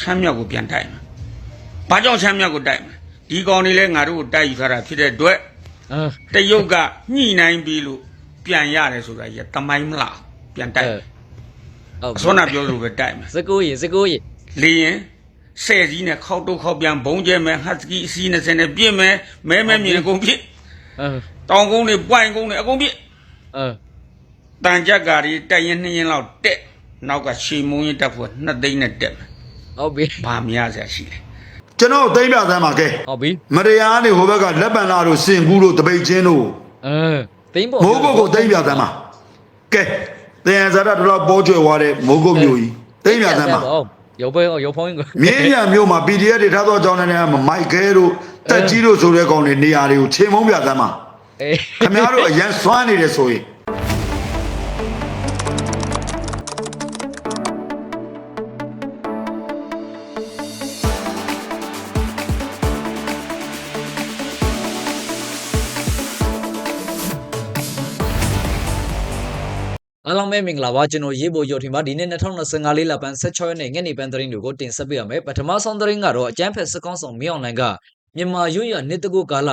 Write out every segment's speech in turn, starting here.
ရှမ်းမြောက်ကိုပြန်တိုက်မှာဘာကြောင့်ရှမ်းမြောက်ကိုတိုက်မှာဒီကောင်တွေလည်းငါတို့ကိုတိုက်ယူထားတာဖြစ်တဲ့အတွက်အင်းတရုတ်ကညှိနှိုင်းပြီးလို့ပြန်ရတယ်ဆိုတာကြီးကတမိုင်းမလားပြန်တိုက်မယ်ဟုတ်အစောနာပြောလို့ပဲတိုက်မယ်စကိုးရေစကိုးရေလေရင်ဆယ်ကြီးနဲ့ခောက်တုတ်ခောက်ပြန်ဘုံကျဲမယ်ဟတ်စကီအစီး20နဲ့ပြည့်မယ်မဲမဲမြင်အကုန်ပြည့်အင်းတောင်ကုန်းတွေပွိုင်ကုန်းတွေအကုန်ပြည့်အင်းတန်ကြက်ကာတွေတက်ရင်နှစ်ရင်လောက်တက်နောက်ကရှေမုံရင်တက်ဖို့နှစ်သိန်းနဲ့တက်မယ် ဟုတ်ပြီဘာများဆရာရှိလဲကျွန်တော်သိမ့်ပြသမ်းပါကဲဟုတ်ပြီမတရားနေဟိုဘက်ကလက်ပံလာတို့စင်ကူးတို့တပိတ်ချင်းတို့အဲသိမ့်ပေါ်မိုးကုတ်ကိုသိမ့်ပြသမ်းပါကဲတန်ဇာရတော့ပေါ်ကျွယ်သွားတဲ့မိုးကုတ်မျိုးကြီးသိမ့်ပြသမ်းပါရုပ်ပွဲရုပ်ဖုံးကြီးမြင်းညာမျိုးမှာ PDF တွေထားတော့ကြောင်းနေနေမိုက်ခဲတို့တက်ကြီးတို့ဆိုတဲ့ကောင်တွေနေရာတွေကိုချိန်မုံပြသမ်းပါခင်ဗျားတို့အရန်စွမ်းနေတယ်ဆိုရင် အားလုံးပဲမင်္ဂလာပါကျွန်တော်ရေဘိုရုပ်ထင်ပါဒီနေ့2025လေးလပန်း16ရက်နေ့ညနေပန်းသတင်းတွေကိုတင်ဆက်ပေးရမယ်ပထမဆုံးသတင်းကတော့အကျန်းဖက်စကောင်းဆောင်မြေအောင်လိုင်က မြန်မာရွရနှစ်တကုကာလ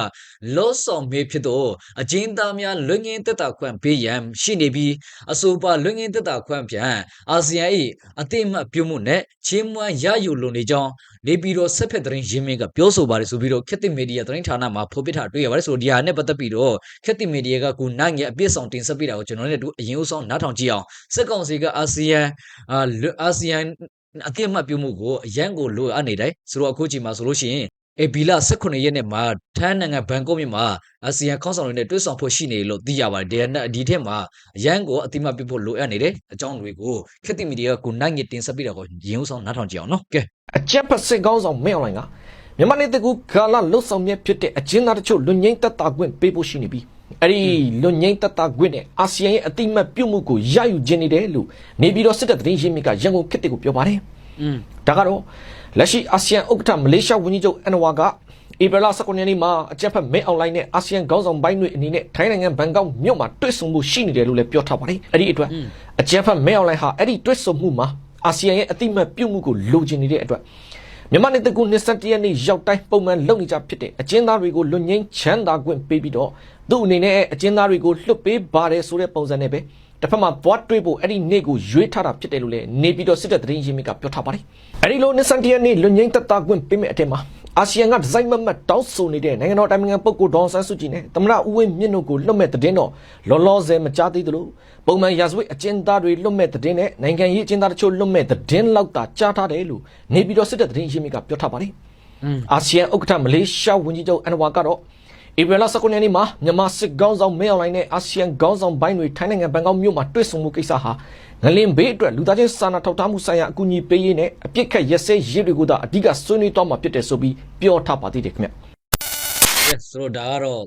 လောဆောင်မေဖြစ်တော့အကျဉ်းသားများလွငင်းတက်တာခွင့်ပေးရန်ရှိနေပြီးအဆိုပါလွငင်းတက်တာခွင့်ပြန်အာဆီယံ၏အသိအမှတ်ပြုမှုနဲ့ချင်းမွမ်းရယူလိုနေကြောင်းနေပြည်တော်ဆက်ဖက်သတင်းရင်းမြစ်ကပြောဆိုပါတယ်ဆိုပြီးတော့ခက်တိမီဒီယာသတင်းဌာနမှာဖော်ပြထားတွေ့ရပါတယ်ဆိုတော့ဒီဟာနဲ့ပတ်သက်ပြီးတော့ခက်တိမီဒီယာကကူနိုင်ငယ်အပြည့်ဆောင်တင်ဆက်ပေးတာကိုကျွန်တော်တို့အရင်ဦးဆုံးနားထောင်ကြည့်အောင်စစ်ကောင်စီကအာဆီယံအာအာဆီယံအတိအမှတ်ပြုမှုကိုအရန်ကိုလိုအပ်နေတယ်ဆိုတော့အခုချိန်မှာဆိုလို့ရှိရင် အေဘီလာ18ရက်နေ့မှာထန်းနိုင်ငံဘန်ကောက်မြို့မှာအာဆီယံခေါင်းဆောင်တွေနဲ့တွေ့ဆုံဖို့ရှိနေလို့သိရပါတယ်ဒီဒီထက်မှာအရန်ကိုအတိအမှတ်ပြုဖို့လိုအပ်နေတယ်အကြောင်းတွေကိုခက်တိမီဒီယာကကူနိုင်ငယ်တင်ဆက်ပေးတာကိုရင်ဦးဆောင်နားထောင်ကြည့်အောင်နော်ကဲအကြက်ဖက်စစ်ကောင်းဆောင်မင်းအောင်လိုင်ကမြန်မာနေတကူဂါလာလွတ်ဆောင်မြတ်ဖြစ်တဲ့အကျဉ်းသားတို့လွန်ငိမ့်တက်တာခွင့်ပေးဖို့ရှိနေပြီအဲ့ဒီလွန်ငိမ့်တက်တာခွင့်နဲ့အာဆီယံရဲ့အတိမတ်ပြုတ်မှုကိုရယူခြင်းနေတယ်လို့နေပြည်တော်စစ်တပ်သတင်းရင်းမြစ်ကရန်ကုန်ခေတ်တွေကိုပြောပါတယ်อืม ဒါကတော့လက်ရှိအာဆီယံဥက္ကဋ္ဌမလေးရှားဝန်ကြီးချုပ်အန်နဝါကဧပြီလ19ရက်နေ့မှာအကြက်ဖက်မင်းအောင်လိုင်နဲ့အာဆီယံခေါင်းဆောင်ပိုင်းတွေအနေနဲ့ထိုင်းနိုင်ငံဘန်ကောက်မြို့မှာတွေ့ဆုံမှုရှိနေတယ်လို့လည်းပြောထားပါတယ်အဲ့ဒီအတွက်အကြက်ဖက်မင်းအောင်လိုင်ဟာအဲ့ဒီတွေ့ဆုံမှုမှာအာဆီယံရဲ့အတိမတ်ပြုတ်မှုကိုလိုချင်နေတဲ့အတွက်မြန်မာနေတကူ21ရက်နေ့ရောက်တိုင်းပုံမှန်လုပ်နေကြဖြစ်တဲ့အကျဉ်းသားတွေကိုလွတ်ငင်းချမ်းသာခွင့်ပေးပြီးတော့သူ့အနေနဲ့အကျဉ်းသားတွေကိုလွတ်ပေးပါတယ်ဆိုတဲ့ပုံစံနဲ့ပဲ တစ်ဖက်မှာသွားတွေးဖို့အဲ့ဒီနေ့ကိုရွေးထားတာဖြစ်တယ်လို့လည်းနေပြီးတော့စစ်တပ်သတင်းရင်းမြစ်ကပြောထားပါတယ်အဲ့ဒီလို21ရက်နေ့လွတ်ငင်းတက်တာခွင့်ပေးမဲ့အထက်မှာအာဆီယံကဒီဇိုင်းမတ်မတ်တောင်းဆိုနေတဲ့နိုင်ငံတော်တိုင်ပင်ခံပုဂ္ဂိုလ်ဒေါအောင်ဆန်းစုကြည်နဲ့သမ္မတဦးဝင်းမြင့်တို့ကိုလွတ်မဲ့တဲ့င်းတော့လောလောဆယ်မကြားသေးသလိုပုံမှန်ရာဇဝတ်အကျဉ်းသားတွေလွတ်မဲ့တဲ့င်းနဲ့နိုင်ငံရေးအကျဉ်းသားတချို့လွတ်မဲ့တဲ့င်းလောက်တာကြားထားတယ်လို့နေပြီးတော့စစ်တပ်သတင်းရင်းမြစ်ကပြောထားပါတယ်အာဆီယံဥက္ကဋ္ဌမလေးရှားဝန်ကြီးချုပ်အန်ဝါကတော့ ဧပြီလ19ရက်နေ့မှာမြန်မာစစ်ကောင်းဆောင်မင်းအောင်လှိုင်နဲ့အာဆီယံကောင်းဆောင်ဘိုင်းတွေထိုင်းနိုင်ငံဘန်ကောက်မြို့မှာတွေ့ဆုံမှုကိစ္စဟာငလင်ဘေးအတွက်လူသားချင်းစာနာထောက်ထားမှုဆိုင်ရာအကူအညီပေးရေးနဲ့အပြစ်ခတ်ရက်စဲရေးတွေကိုသာအဓိကဆွေးနွေးသွားမှာဖြစ်တယ်ဆိုပြီးပြောထားပါသေးတယ်ခင်ဗျ yes ဆိုတော့ဒါကတော့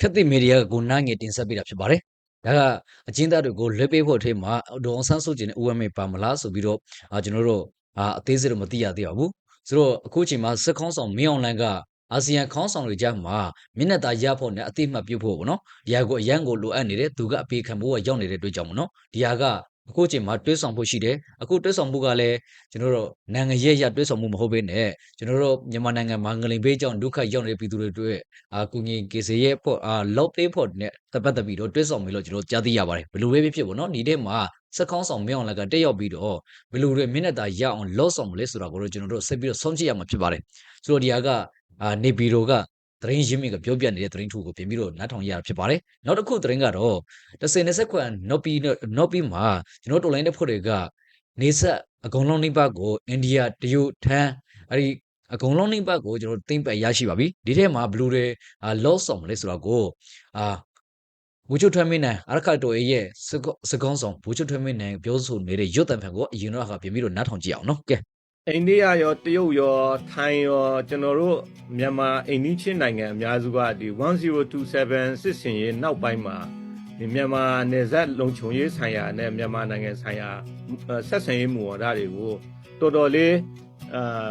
ခက်တိမီဒီယာကကိုနိုင်ငယ်တင်ဆက်ပေးတာဖြစ်ပါတယ်ဒါကအကျဉ်းသားတွေကိုလွှဲပေးဖို့အထိမှာဒေါအောင်ဆန်းစုကြည်နဲ့ဦးဝင်းမေပါမလားဆိုပြီးတော့အာကျွန်တော်တို့အာအသေးစိတ်တော့မသိရသေးပါဘူးဆိုတော့အခုချိန်မှာစစ်ခေါင်းဆောင်မင်းအောင်လှိုင်က အာဆီယံခေါင်းဆောင်တွေကြားမှာမျက်နှာသာရဖို့နဲ့အတိအမှတ်ပြုဖို့ပေါ့နော်ဒီဟာကိုအရန်ကိုလိုအပ်နေတယ်သူကအပေခံဖို့ကရောက်နေတဲ့အတွက်ကြောင့်ပေါ့နော်ဒီဟာကအခုချိန်မှာတွဲဆောင်ဖို့ရှိတယ်အခုတွဲဆောင်မှုကလည်းကျွန်တော်တို့နိုင်ငံရဲ့ရတွဲဆောင်မှုမဟုတ်ဘဲနဲ့ကျွန်တော်တို့မြန်မာနိုင်ငံမှာငလင်ဘေးကြောင့်ဒုက္ခရောက်နေတဲ့ပြည်သူတွေအတွက်အာကုငင်ကေစေရဲ့ဖို့အာလောက်ပေးဖို့နဲ့တပတ်တပီတော့တွဲဆောင်ပြီလို့ကျွန်တော်ကြားသိရပါတယ်ဘယ်လိုပဲဖြစ်ဖြစ်ပေါ့နော်ဒီထဲမှာစက်ခေါင်းဆောင်မင်းအောင်လက်ကတက်ရောက်ပြီးတော့ဘယ်လိုတွေမျက်နှာသာရအောင်လော့ဆောင်မလဲဆိုတာကိုတော့ကျွန်တော်တို့ဆက်ပြီးတော့ဆုံးဖြတ်ရမှာဖြစ်ပါတယ်ဆိုတော့ဒီဟာက အာနေပြည်တော်ကသတင်းရင်းမြစ်ကပြောပြနေတဲ့သတင်းထုကိုပြင်ပြီးတော့နားထောင်ရတာဖြစ်ပါတယ်နောက်တစ်ခုသတင်းကတော့30 20ခွန်နော့ပီနော့ပီမှာကျွန်တော်တို့လိုင်းတဲ့ဖွဲ့တွေကနေဆက်အကုန်လုံးနှိပ်ပါကိုအိန္ဒိယတရုတ်ထန်းအဲ့ဒီအကုန်လုံးနှိပ်ပါကိုကျွန်တော်တို့သိမ့်ပတ်ရရှိပါပြီဒီထဲမှာဘလူတွေအာလော့ဆောင်မလဲဆိုတော့ကိုအာဘူချွတ်ထွဲမင်းနိုင်အရခတ်တော်ရဲ့စကောင်းဆောင်ဘူချွတ်ထွဲမင်းနိုင်ပြောဆိုနေတဲ့ရွတ်တံဖန်ကိုအရင်တော့ကပြင်ပြီးတော့နားထောင်ကြည့်အောင်နော်ကဲ အိန္ဒိယရောတရုတ်ရောထိုင်းရောကျွန်တော်တို့မြန်မာအိန္ဒိချင်းနိုင်ငံအများစုကဒီ1027စစ်စင်ရေးနောက်ပိုင်းမှာဒီမြန်မာနယ်စပ်လုံခြုံရေးဆိုင်ရာနဲ့မြန်မာနိုင်ငံဆိုင်ရာအဲဆက်ဆံရေးမူဝါဒတွေကိုတော်တော်လေးအာ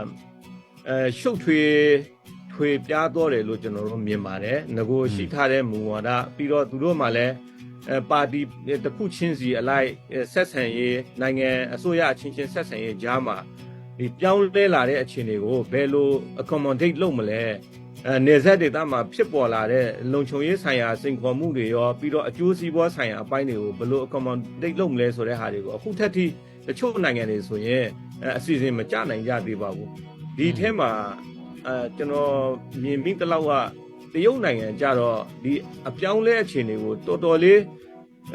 အဲရှုပ်ထွေးထွေပြားတော့တယ်လို့ကျွန်တော်တို့မြင်ပါတယ်ငကိုရှိထားတဲ့မူဝါဒပြီးတော့သူတို့မှလည်းအဲပါတီတစ်ခုချင်းစီအလိုက်အဲဆက်ဆံရေးနိုင်ငံအစိုးရအချင်းချင်းဆက်ဆံရေးကြားမှာ ဒီပြောင်းလဲလာတဲ့အခြေအနေကိုဘယ်လို accommodate လုပ်မလဲအဲနေဆက်ဒေသမှာဖြစ်ပေါ်လာတဲ့လုံခြုံရေးဆိုင်ရာစိန်ခေါ်မှုတွေရောပြီးတော့အကျိုးစီးပွားဆိုင်ရာအပိုင်းတွေကိုဘယ်လို accommodate လုပ်မလဲဆိုတဲ့ဟာတွေကိုအခုထက်ထိတချို့နိုင်ငံတွေဆိုရင်အဲအစီအစဉ်မကြနိုင်ကြသေးပါဘူးဒီထဲမှာအဲကျွန်တော်မြင်မိတလောက်ကတရုတ်နိုင်ငံကြတော့ဒီအပြောင်းလဲအခြေအနေကိုတော်တော်လေး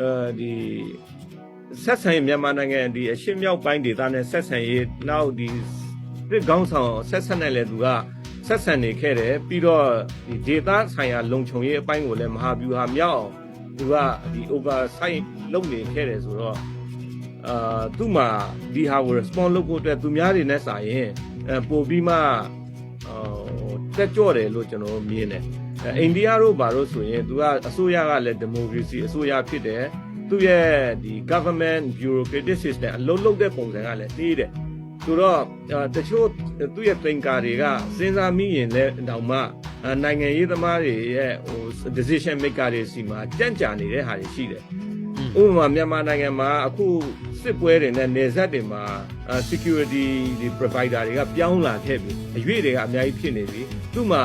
အဲဒီ ဆက်ဆံရေးမြန်မာနိုင်ငံဒီအရှေ့မြောက်ပိုင်းဒေသနဲ့ဆက်ဆံရေးနောက်ဒီပြည်ကောင်းဆောင်ဆက်ဆံနိုင်လေသူကဆက်ဆံနေခဲ့တယ်ပြီးတော့ဒီဒေသဆိုင်ရာလုံခြုံရေးအပိုင်းကိုလည်းမဟာဗျူဟာမြောက်အောင်သူကဒီ oversight လုပ်နေခဲ့တယ်ဆိုတော့အာသူ့မှာဒီဟာကို respond လုပ်ဖို့အတွက်သူများတွေနဲ့စာရင်အဲပို့ပြီးမှအော်တက်ကြော့တယ်လို့ကျွန်တော်မြင်တယ်အဲအိန္ဒိယတို့ဘာလို့ဆိုရင်သူကအစိုးရကလည်း democracy အစိုးရဖြစ်တယ် သူ့ရဲ့ဒီ government bureaucratic system အလုံးလုံးတဲ့ပုံစံကလည်းသေးတယ်ဆိုတော့အာတချို့သူ့ရဲ့ thinker တွေကစဉ်းစားမိရင်လည်းတောင်မှအာနိုင်ငံရေးသမားတွေရဲ့ဟို decision maker တွေစီမှာကြံ့ကြာနေတဲ့ဟာတွေရှိတယ်ဥပမာမြန်မာနိုင်ငံမှာအခုစစ်ပွဲတွေနဲ့နေဆက်တွေမှာအာ security ဒီ provider တွေကပြောင်းလာခဲ့ပြီအရွေတွေကအများကြီးဖြစ်နေပြီသူ့မှာ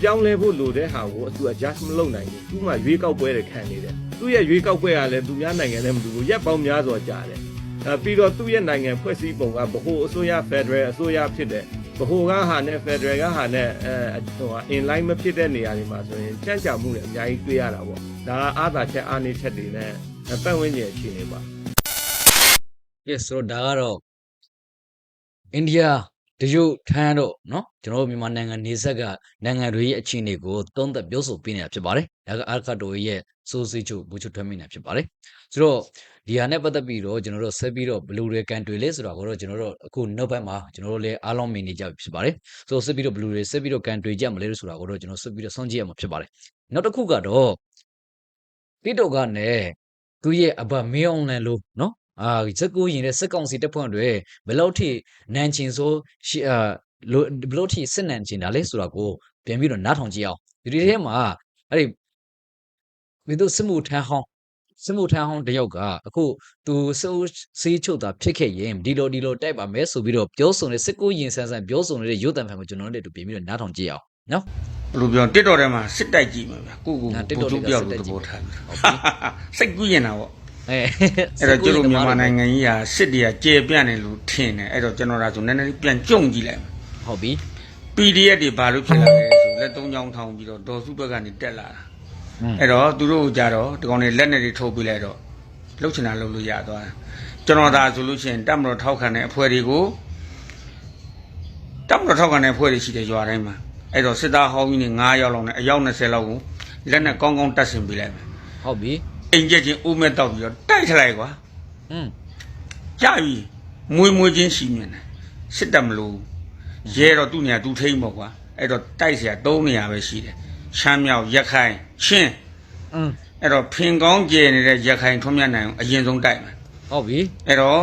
ပြောင်းလဲဖို့လိုတဲ့ဟာကိုသူ adjust မလုပ်နိုင်ဘူးသူ့မှာရွေးကောက်ပွဲတွေခံနေတယ်သူ့ရဲ့ရွေးကောက်ပွဲကလည်းသူများနိုင်ငံနဲ့မတူဘူးရက်ပေါင်းများစွာကြာတယ်အဲပြီးတော့သူ့ရဲ့နိုင်ငံဖွဲ့စည်းပုံကဗဟိုအစိုးရ federal အစိုးရဖြစ်တယ်ဗဟိုကဟာနဲ့ federal ကဟာနဲ့အဲဟို in line မဖြစ်တဲ့နေရာတွေမှာဆိုရင်ကြံ့ကြာမှုတွေအများကြီးတွေ့ရတာပေါ့ဒါကအာသာချက်အားနေချက်တွေနဲ့ပတ်ဝန်းကျင်အခြေအနေပါ yes ဆိုတော့ဒါကတော့အိန္ဒိယ တရုတ်ထမ်းတို့နော်ကျွန်တော်မြန်မာနိုင်ငံနေဆက်ကနိုင်ငံတွေရဲ့အခြေအနေကိုသုံးသပ်ပြောဆိုပေးနေတာဖြစ်ပါတယ်ဒါကအာခတ်တို့ရဲ့စိုးစိတ်ချုပ်ဘူချုပ်ထွက်မိနေတာဖြစ်ပါတယ်ဆိုတော့ဒီဟာနဲ့ပတ်သက်ပြီးတော့ကျွန်တော်တို့ဆက်ပြီးတော့ဘလူးတွေကန်တွေလဲဆိုတာကိုတော့ကျွန်တော်တို့အခုနောက်ပိုင်းမှာကျွန်တော်တို့လည်းအားလုံးမြင်နေကြဖြစ်ပါတယ်ဆိုတော့ဆက်ပြီးတော့ဘလူးတွေဆက်ပြီးတော့ကန်တွေကြမလဲဆိုတာကိုတော့ကျွန်တော်ဆက်ပြီးတော့ဆုံးကြည့်ရမှာဖြစ်ပါတယ်နောက်တစ်ခုကတော့ TikTok ကနဲ့သူ့ရဲ့အဘမေးအောင်လဲလို့နော် အာဇက်ကူရင်တဲ့စက်ကောင်စီတပ်ဖွဲ့တွေဘယ်လောက်ထိနန်ချင်ဆိုရှီအာလို့ဘယ်လောက်ထိစစ်နန်ချင်တာလဲဆိုတာကိုပြန်ပြီးတော့နားထောင်ကြည့်အောင်ဒီဒီထဲမှာအဲ့ဒီမင်းတို့စစ်မှုထမ်းဟောင်းစစ်မှုထမ်းဟောင်းတယောက်ကအခုသူစိုးစေးချုပ်တာဖြစ်ခဲ့ရင်ဒီလိုဒီလိုတိုက်ပါမယ်ဆိုပြီးတော့ပြောဆိုနေစစ်ကူရင်ဆန်းဆန်းပြောဆိုနေတဲ့ရုပ်တံဖန်ကိုကျွန်တော်တို့လည်းပြန်ပြီးတော့နားထောင်ကြည့်အောင်နော်ဘယ်လိုပြောတစ်တော်ထဲမှာစစ်တိုက်ကြည့်မှာဗျာကိုကိုဟာတစ်ကိုတော်ကျိုးထဲပြောက်ကလို့စစ်သတိုက်ကြည့်ဘောထားစိတ်ကူးရင်တာပေါ့ အဲအဲ့တော့ကျတို့မြန်မာနိုင်ငံကြီးဟာစစ်တရားကျေပြန့်တယ်လို့ထင်တယ်အဲ့တော့ကျွန်တော်ဒါဆိုနည်းနည်းလေးပြန်ကြုံကြည့်လိုက်မယ်ဟုတ်ပြီ PDF တွေဘာလို့ဖြစ်လာလဲဆိုလက်သုံးချောင်းထောင်ပြီးတော့ဒေါ်စုဘက်ကနေတက်လာတာအဲ့တော့သူတို့ကကြတော့ဒီကောင်တွေလက်နဲ့တွေထုတ်ပြလိုက်တော့လှုပ်ချင်တာလှုပ်လို့ရသွားတယ်ကျွန်တော်ဒါဆိုလို့ရှိရင်တပ်မတော်ထောက်ခံတဲ့အဖွဲ့တွေကိုတပ်မတော်ထောက်ခံတဲ့အဖွဲ့တွေရှိတယ်ရွာတိုင်းမှာအဲ့တော့စစ်သားဟောင်းကြီးတွေ9ယောက်လောက်နဲ့အယောက်20လောက်ကိုလက်နဲ့ကောင်းကောင်းတတ်ဆင်ပေးလိုက်မယ်ဟုတ်ပြီ အိမ်ကျက်ချင်းအိုးမဲ့တောက်ပြီးတော့တိုက်ထလိုက်ကွာ อืม ကြပြီမွေမွေချင်းရှိမြင်တယ်စစ်တပ်မလို့ရဲတော့သူ့ညာသူထိမ့်ပေါ့ကွာအဲ့တော့တိုက်เสีย၃နေရာပဲရှိတယ်ရှမ်းမြောက်ရက်ခိုင်ရှင်း อืม အဲ့တော့ဖင်ကောင်းကျဲနေတဲ့ရက်ခိုင်ထွန်းမြတ်နိုင်အောင်အရင်ဆုံးတိုက်မယ် ဟုတ်ပြီ အဲ့တော့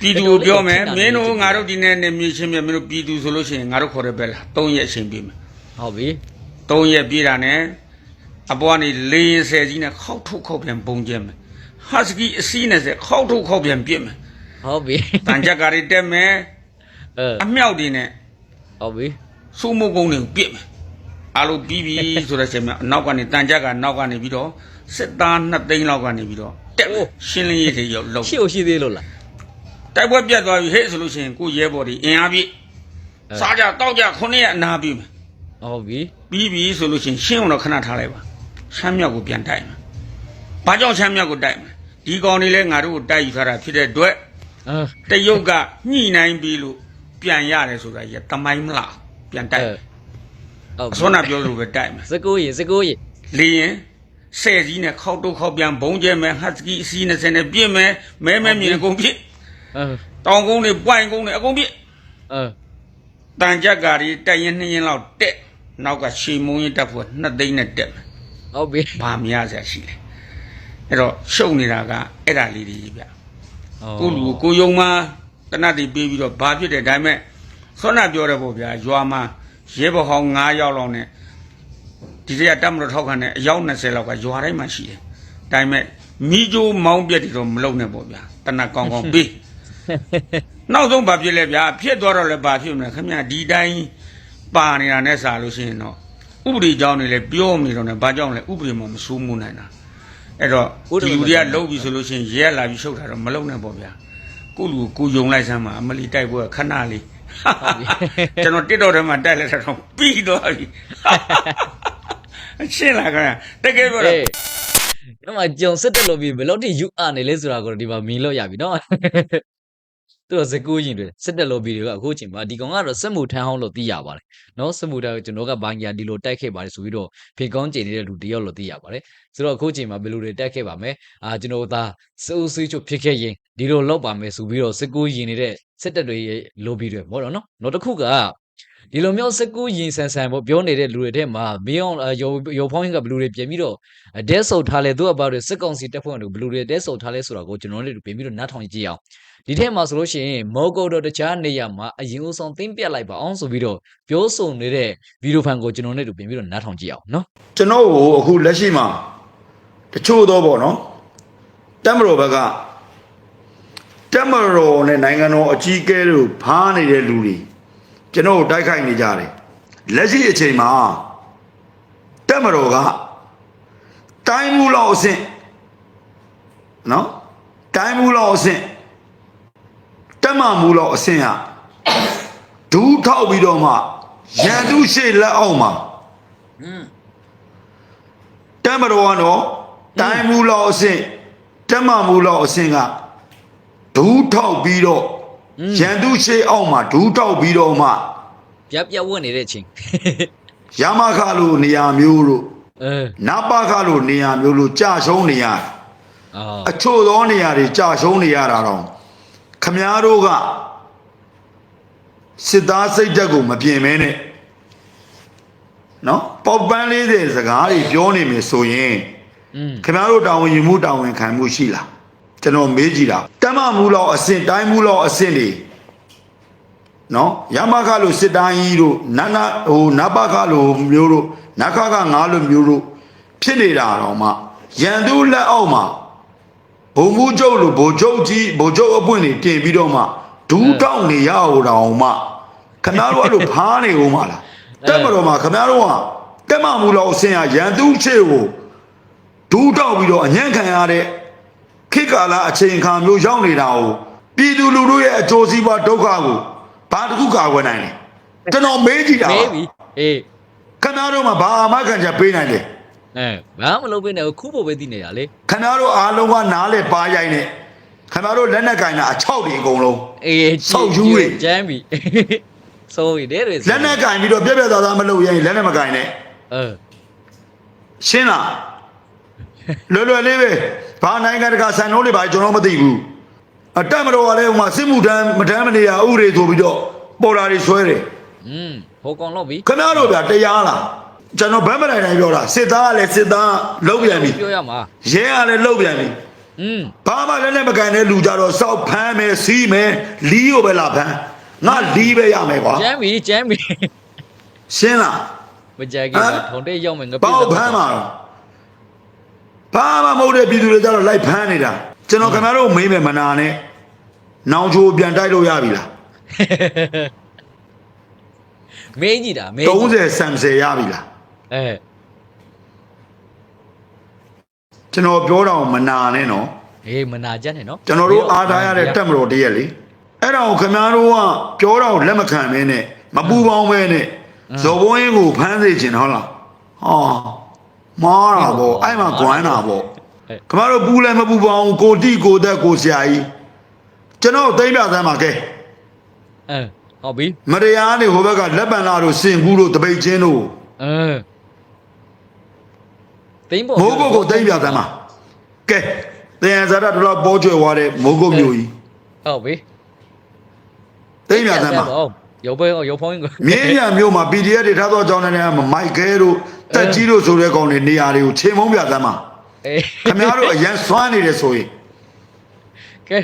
ပြည်သူကိုပြောမယ်မင်းတို့ငါတို့ဒီနေ့နဲ့မြေချင်းမြတ်မင်းတို့ပြည်သူဆိုလို့ရှိရင်ငါတို့ခေါ်ရပဲလား၃ရက်အချိန်ပြေးမယ် ဟုတ်ပြီ ၃ရက်ပြေးတာနဲ့ အပေါ်ကနေလေရင်ဆယ်ကြီးနဲ့ခောက်ထုတ်ခောက်ပြန်ပုံကျဲမယ်ဟတ်စကီအစီးနဲ့ဆက်ခောက်ထုတ်ခောက်ပြန်ပြစ်မယ်ဟုတ်ပြီတန်ကြက်ကတွေတက်မယ်အမြောက်တွေနဲ့ဟုတ်ပြီစူးမုတ်ကုန်းတွေကိုပြစ်မယ်အလိုပြီးပြီဆိုတဲ့အချိန်မှာနောက်ကနေတန်ကြက်ကနောက်ကနေပြီးတော့စစ်သားနှစ်သိန်းလောက်ကနေပြီးတော့တက်ရှင်းလင်းရေးတွေရောက်လောက်ရှိ့ရှိသေးလို့လားတိုက်ပွဲပြတ်သွားပြီဟဲ့ဆိုလို့ရှိရင်ကိုရဲဘော်တွေအင်အားပြည့်စားကြတောက်ကြခုနှစ်ရက်အနာပြည့်မယ်ဟုတ်ပြီပြီးပြီဆိုလို့ရှိရင်ရှင်းအောင်တော့ခဏထားလိုက်ပါ ရှမ်းမြောက်ကိုပြန်တိုက်မယ်ဘာကြောင့်ရှမ်းမြောက်ကိုတိုက်မလဲဒီကောင်တွေလည်းငါတို့ကိုတိုက်ယူထားတာဖြစ်တဲ့အတွက်အဲတရုတ်ကညှိနှိုင်းပြီးလို့ပြန်ရတယ်ဆိုတာကြီးကတမိုင်းမလားပြန်တိုက်မယ်ဟုတ်ပြီဆွမ်းနာပြောလို့ပဲတိုက်မယ်စကူရေစကူရေလေရင်ဆဲကြီးနဲ့ခောက်တုတ်ခောက်ပြန်ဘုံကျဲမယ်ဟတ်စကီအစီး20နဲ့ပြစ်မယ်မဲမဲမြင်အကုန်ပြစ်အဲတောင်ကုန်းတွေပွိုင်ကုန်းတွေအကုန်ပြစ်အဲတန်ကြက်ကာတွေတက်ရင်နှစ်ရင်လောက်တက်နောက်ကရှီမုံရင်တက်ဖို့နှစ်သိန်းနဲ့တက်မယ် ဟုတ်ပြီဘာမရစရာရှိလဲအဲ့တော့ရှုပ်နေတာကအဲ့ဒါလေးတွေကြီးဗျကိုလူကိုကိုယုံမှာတနတ်တွေပေးပြီးတော့ဘာဖြစ်တယ်ဒါပေမဲ့ဆွမ်းနာပြောတယ်ပေါ့ဗျာရွာမှာရဲဘော်ဟောင်း9ယောက်လောက်နဲ့ဒီတရတက်မလို့ထောက်ခံတဲ့အယောက်20လောက်ကရွာတိုင်းမှာရှိတယ်ဒါပေမဲ့မိကြိုးမောင်းပြက်တွေတော့မလုံနဲ့ပေါ့ဗျာတနတ်ကောင်းကောင်းပေးနောက်ဆုံးဘာဖြစ်လဲဗျာဖြစ်သွားတော့လည်းဘာဖြစ်မလဲခင်ဗျာဒီတိုင်းပါနေတာနဲ့စာလို့ရှိရင်တော့ ဥပဒေကြောင်းတွေလည်းပြောနေတော့ねဘာကြောင့်လဲဥပဒေမှမစိုးမိုးနိုင်တာအဲ့တော့ဥပဒေဒီမလူတွေကစိုးမိုးလုံးပြီဆိုလို့ရှိရင်ရဲလာပြီးရှုပ်တာတော့မလုံးနဲ့ပေါ့ဗျာကိုယ့်လူကိုကိုယုံလိုက်စမ်းပါအမလီတိုက်ပွဲကခဏလေးဟုတ်ပြီကျွန်တော်တစ်တော်ထဲမှာတိုက်လိုက်တာတော့ပြီးသွားပြီအရှင်းလာကြတကယ်ပြောတော့အေးဒီမှာကြုံစစ်တက်လို့ပြီးဘယ်လို့ထိယူအနေလဲဆိုတာကိုဒီမှာမီလို့ရပြီနော် သူတို့စကူးရင်တွေစစ်တက်လို့ပြီးတွေကအခုချိန်မှာဒီကောင်ကတော့စစ်မှုထမ်းဟောင်းလို့သိရပါတယ်နော်စစ်မှုထမ်းကျွန်တော်ကဘာကြီးဒီလိုတိုက်ခဲ့ပါတယ်ဆိုပြီးတော့ဖေကောင်းကျင်နေတဲ့လူတယောက်လို့သိရပါတယ်ဆိုတော့အခုချိန်မှာဘယ်လိုတွေတိုက်ခဲ့ပါမယ်အာကျွန်တော်သားစိုးဆွေးချုပ်ဖြစ်ခဲ့ရင်ဒီလိုလောက်ပါမယ်ဆိုပြီးတော့စကူးရင်နေတဲ့စစ်တက်တွေရဲ့လိုပြီးတွေဘောတော့နော်နောက်တစ်ခုကဒီလိုမျိုးစကူးရင်ဆန်ဆန်ပေါ့ပြောနေတဲ့လူတွေထဲမှာမင်းအောင်ရောရောဖောင်းရင်ကဘလူတွေပြင်ပြီးတော့ဒဲဆုပ်ထားလဲသူ့အပေါတွေစစ်ကောင်စီတက်ဖွဲ့တို့ဘလူတွေဒဲဆုပ်ထားလဲဆိုတာကိုကျွန်တော်တို့ပြင်ပြီးတော့နားထောင်ကြည့်အောင် ဒီထဲမှာဆိုလို့ရှိရင်မော်ကိုတော့တခြားနေရာမှာအရင်ဦးဆုံးသင်းပြက်လိုက်ပါအောင်ဆိုပြီးတော့ပြောဆိုနေတဲ့ဗီဒီယိုဖန်ကိုကျွန်တော်တို့ပြင်ပြီးတော့နားထောင်ကြည့်အောင်နော်ကျွန်တော်ကိုအခုလက်ရှိမှာတချို့တော့ပေါ့နော်တက်မတော်ဘက်ကတက်မတော်နဲ့နိုင်ငံတော်အကြီးအကဲတို့ဖားနေတဲ့လူတွေကျွန်တော်ကိုတိုက်ခိုက်နေကြတယ်လက်ရှိအချိန်မှာတက်မတော်ကတိုင်းမှုလောက်အဆင့်နော်တိုင်းမှုလောက်အဆင့် တက်မမှုလောက်အဆင့်ဟာဒူးထောက်ပြီးတော့မှရန်သူရှေ့လက်အောက်မှာတမတော်ကတော့တိုင်းမူလောက်အဆင့်တမမူလောက်အဆင့်ကဒူးထောက်ပြီးတော့ရန်သူရှေးအောက်မှာဒူးထောက်ပြီးတော့မှပြပြဝတ်နေတဲ့အချိန်ရမခလိုနေရာမျိုးလို့အဲနပခလိုနေရာမျိုးလို့ကြာရှုံးနေရအာအချို့သောနေရာတွေကြာရှုံးနေရတာတော့ခ မားတို့ကစစ်သားစိတ်ဓာတ်ကိုမပြင်မဲနဲ့နော်ပေါက်ပန်း40စကားတွေပြောနေမယ်ဆိုရင်อืมခင်ဗျားတို့တာဝန်ယူမှုတာဝန်ခံမှုရှိလားကျွန်တော်မေးကြည့်တာတမမှုလောက်အဆင့်တိုင်းမှုလောက်အဆင့်တွေနော်ရမခလို့စစ်တိုင်းကြီးတို့နနဟိုနဘခလို့မျိုးတို့နခခငါလို့မျိုးတို့ဖြစ်နေတာတော့မှရန်သူလက်အောက်မှာ ဘုံမှုကျုပ်လို့ဘိုလ်ချုပ်ကြီးဘိုလ်ချုပ်အပွင့်တွေတင်ပြီးတော့မှဒူးတောင်းနေရအောင်တော့မှခင်ဗျားတို့အဲ့လိုဖားနေဦးမလားတက်မတော်မှာခင်ဗျားတို့ကတက်မမှုလောက်အဆင့်ကရန်သူချေကိုဒူးတောက်ပြီးတော့အညံ့ခံရတဲ့ခေတ်ကာလအချိန်အခါမျိုးရောက်နေတာကိုပြည်သူလူထုရဲ့အကျိုးစီးပွားဒုက္ခကိုဘာတစ်ခုကာကွယ်နိုင်လဲကျွန်တော်မေးကြည့်တာမေးပြီအေးခင်ဗျားတို့မှာဘာအမခံချက်ပေးနိုင်လဲ အဲဘာမှမလုပ်ဘဲနဲ့ခုဖို့ပဲသိနေတာလေခင်ဗျားတို့အားလုံးကနားလေပါရိုက်နေခင်ဗျားတို့လက်နက်ကင်တာအချောက်တွေအကုန်လုံးအေးဆောက်ယူတွေကျမ်းပြီဆိုရတဲ့တွေလက်နက်ကင်ပြီးတော့ပြက်ပြက်သားသားမလုပ်ရင်လက်နက်မကင်နဲ့အဲရှင်းလားလွယ်လွယ်လေးပဲဘာနိုင်ငံတကာဆန်လုံးတွေပါကျွန်တော်မသိဘူးအတက်မတော်ကလည်းဟိုမှာစစ်မှုထမ်းမထမ်းမနေရဥပဒေဆိုပြီးတော့ပေါ်လာတွေဆွဲတယ်อืมဟိုကောင်တော့ပြီခင်ဗျားတို့ဗျာတရားလား ကျွန်တော်ဗမ်းမနိုင်နိုင်ပြောတာစစ်သားကလည်းစစ်သားလုံးပြန်ပြီပြောရမှာရဲကလည်းလုံးပြန်ပြီอืมဘာမှလည်းလည်းမကန်တဲ့လူကြတော့စောက်ဖမ်းမယ်စီးမယ်လီးကိုပဲလာဖမ်းငါလီးပဲရမယ်ကွာကျမ်းပြီကျမ်းပြီရှင်းလားမကြခင်ကထုံတဲ့ရောက်မယ်ငါဘာကိုဖမ်းမှာတော့ဘာမှမဟုတ်တဲ့ပြည်သူတွေကြတော့လိုက်ဖမ်းနေတာကျွန်တော်ခင်ဗျားတို့မေးမယ်မနာနဲ့နောင်ချိုးပြန်တိုက်လို့ရပြီလားမေးကြည့်တာမေးကြည့်30ဆမ်ဆယ်ရပြီလား အဲကျွန်တော်ပြောတော့မနာနဲ့နော်ဟေးမနာကြနဲ့နော်ကျွန်တော်တို့အားထားရတဲ့တက်မတော်တည်းရဲ့လေအဲ့ဒါကိုခင်ဗျားတို့ကပြောတော့လက်မခံမင်းနဲ့မပူပေါင်းပဲနဲ့ဇော်ဘုန်းရင်ကိုဖမ်းစေချင်ဟုတ်လားဟောမားတာပေါ့အဲ့မှာကွမ်းတာပေါ့ခင်ဗျားတို့ပူလည်းမပူပေါင်းကိုတိကိုသက်ကိုဆရာကြီးကျွန်တော်သိမ့်ပြသမ်းပါကဲအဲဟုတ်ပြီမတရားနေဟိုဘက်ကလက်ပံလာတို့စင်ကူးတို့တပိတ်ချင်းတို့အဲ သိမ့်ပေါ်မိုးကုတ်ကိုသိမ့်ပြသမ်းပါကဲတရားဇာတ်တော်တော့ပေါ်ကျွယ်သွားတဲ့မိုးကုတ်မျိုးကြီးဟုတ်ပြီသိမ့်ပြသမ်းပါရုပ်ပဲရုပ်ဖောင်းရင်ကိုမြင်းညာမျိုးမှာ PDF တွေထားသောကြောင်းနေတဲ့မိုက်ခဲတို့တက်ကြီးတို့ဆိုတဲ့ကောင်တွေနေရာတွေကိုချိန်မုံပြသမ်းပါအေးခင်ဗျားတို့အရန်စွမ်းနေတယ်ဆိုရင်ကဲ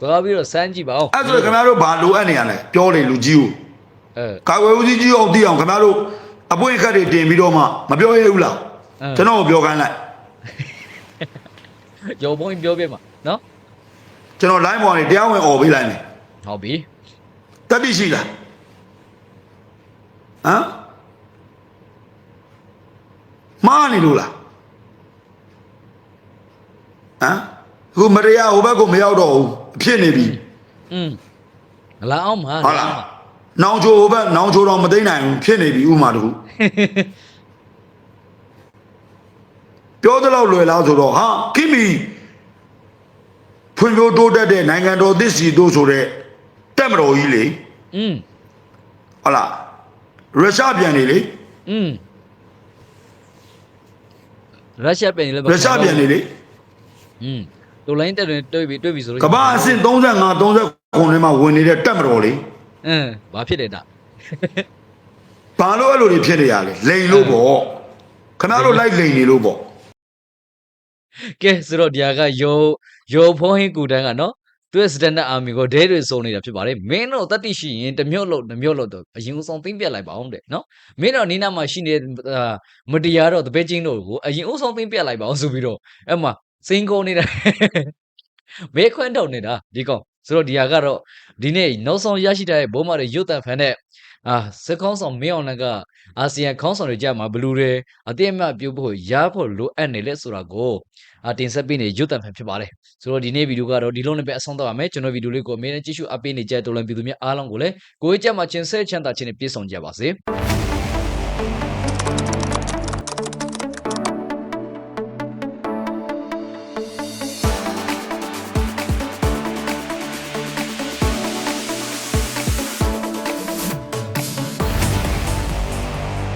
သွားပြီးတော့စမ်းကြည့်ပါဦးအဲ့ဆိုရင်ခင်ဗျားတို့ဘာလိုအပ်နေရလဲပြောတယ်လူကြီးကိုအဲကာကွယ်ဦးစီးကြီးအောင်သိအောင်ခင်ဗျားတို့အပွင့်ခတ်တွေတင်ပြီးတော့မှမပြောရဘူးလား ကျွန်တော်ကိုပြောခိုင်းလိုက် ရုပ်ဖောင်းပြောပြမှာနော် ကျွန်တော် line ပေါ်ကနေတရားဝင်អော်ပေးလိုက်မယ် ဟုတ်ပြီ တတိရှိလားဟမ်မှားနေလို့လားဟမ်ခုမရိယာဟိုဘက်ကိုမရောက်တော့ဘူးအဖြစ်နေပြီ อืมလာအောင်မှာ ဟုတ်လားနောင်ချိုဟိုဘက်နောင်ချိုတော့မသိမ့်နိုင်ဘူးဖြစ်နေပြီဥမာတခု ပြောသလောက်လွယ်လားဆိုတော့ဟာကိမီဖွံ့ဖြိုးတိုးတက်တဲ့နိုင်ငံတော်သစ်စီတို့ဆိုတဲ့တက်မတော်ကြီးလေ อืม ဟုတ်လားရုရှားပြန်နေလေ อืมရုရှားပြန်လေ ရုရှားပြန်နေလေ อืมလိုလိုင်းတက်တွေတွေ့ပြီတွေ့ပြီဆိုလို့ ကမ္ဘာအဆင့်35 30ခုထဲမှာဝင်နေတဲ့တက်မတော်လေ အင်းဘာဖြစ်လဲတာ ဘာလို့အဲ့လိုတွေဖြစ်နေရလဲလိန်လို့ပေါ့ခဏလို့လိုက်လိန်နေလို့ပေါ့ ကဲဆိုတော့ဒီဟာကယောယောဖုံးဟင်းကူတန်းကနော်သူရဲ့ standard army ကိုဒဲတွေစုံနေတာဖြစ်ပါတယ်မင်းတို့တတိရှိရင်တစ်မြို့လို့တစ်မြို့လို့တော့အရင်ဦးဆုံးသိမ့်ပြတ်လိုက်ပါအောင်တဲ့နော်မင်းတို့နီးနားမှာရှိနေတဲ့အာမတရားတော့တပည့်ချင်းတို့ကိုအရင်ဦးဆုံးသိမ့်ပြတ်လိုက်ပါအောင်ဆိုပြီးတော့အဲ့မှာစိန်ကုန်နေတာမဲခွန်းထုတ်နေတာဒီကောင်ဆိုတော့ဒီဟာကတော့ဒီနေ့နောက်ဆုံးရရှိတဲ့ဘုံမာတွေရုတ်တံဖန်တဲ့ အာစကောင်းဆောင်မင်းအောင်လည်းကအာဆီယံခေါင်းဆောင်တွေကြမှာဘလူတွေအတိအမှတ်ပြုဖို့ရဖို့လိုအပ်နေလဲဆိုတာကိုအာတင်ဆက်ပေးနေရုတ်တံဖန်ဖြစ်ပါတယ်ဆိုတော့ဒီနေ့ဗီဒီယိုကတော့ဒီလုံးနဲ့ပဲအဆုံးသတ်ပါမယ်ကျွန်တော်ဗီဒီယိုလေးကိုအမေနဲ့ကြည့်ရှုအပ်ပေးနေကြတဲ့တော်လန်ပြည်သူများအားလုံးကိုလည်းကိုယ်ကြက်မှာချင်းဆဲချမ်းသာခြင်းနဲ့ပြည့်စုံကြပါစေ